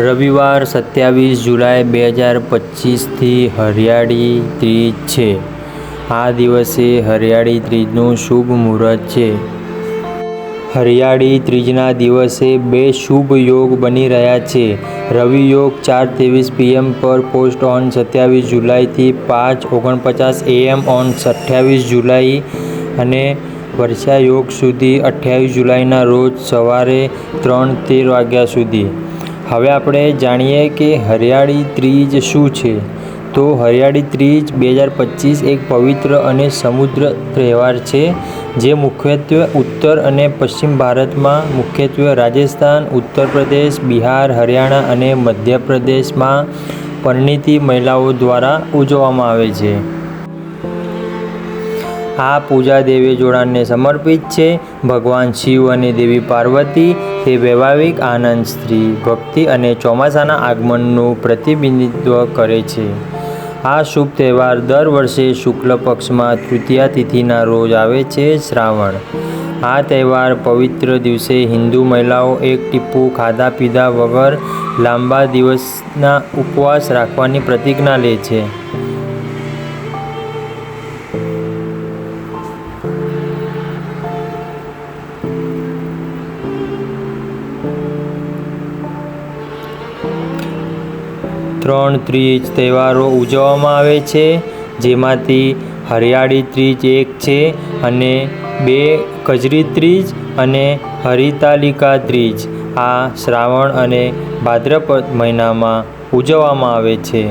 રવિવાર સત્યાવીસ જુલાઈ બે હજાર પચીસથી હરિયાળી ત્રીજ છે. આ દિવસે હરિયાળી ત્રીજનું શુભ મુહૂર્ત છે. હરિયાળી ત્રીજના દિવસે બે શુભ યોગ બની રહ્યા છે. રવિ યોગ ચાર ત્રેવીસ પીએમ પર પોસ્ટ ઓન સત્યાવીસ જુલાઈથી પાંચ ઓગણપચાસ એએમ ઓન અઠ્યાવીસ જુલાઈ અને વર્ષા યોગ સુધી અઠ્યાવીસ જુલાઈના રોજ સવારે ત્રણ તેર વાગ્યા સુધી. હવે આપણે જાણીએ કે હરિયાળી ત્રીજ શું છે? તો હરિયાળી ત્રીજ બે હજાર પચીસ એક પવિત્ર અને સમુદ્ર તહેવાર છે, જે મુખ્યત્વે ઉત્તર અને પશ્ચિમ ભારતમાં, મુખ્યત્વે રાજસ્થાન ઉત્તર પ્રદેશ બિહાર, હરિયાણા અને મધ્યપ્રદેશમાં પરિણીતી મહિલાઓ દ્વારા ઉજવવામાં આવે છે. આ પૂજા દેવી જોડાણને સમર્પિત છે. ભગવાન શિવ અને દેવી પાર્વતી તે વૈવાહિક આનંદ, સ્ત્રી ભક્તિ અને ચોમાસાના આગમનનું પ્રતિનિધિત્વ કરે છે. આ શુભ તહેવાર દર વર્ષે શુક્લ પક્ષમાં તૃતીયા તિથિના રોજ આવે છે શ્રાવણ. આ તહેવાર પવિત્ર દિવસે હિન્દુ મહિલાઓ એક ટીપું ખાધા પીધા વગર લાંબા દિવસના ઉપવાસ રાખવાની પ્રતિજ્ઞા લે છે. ત્રણ ત્રીજ તહેવારો ઉજવવામાં આવે છે, જેમાંથી હરિયાળી ત્રીજ એક છે અને બે કજરી ત્રીજ અને હરિતાલિકા ત્રીજ. આ શ્રાવણ અને ભાદ્રપદ મહિનામાં ઉજવવામાં આવે છે.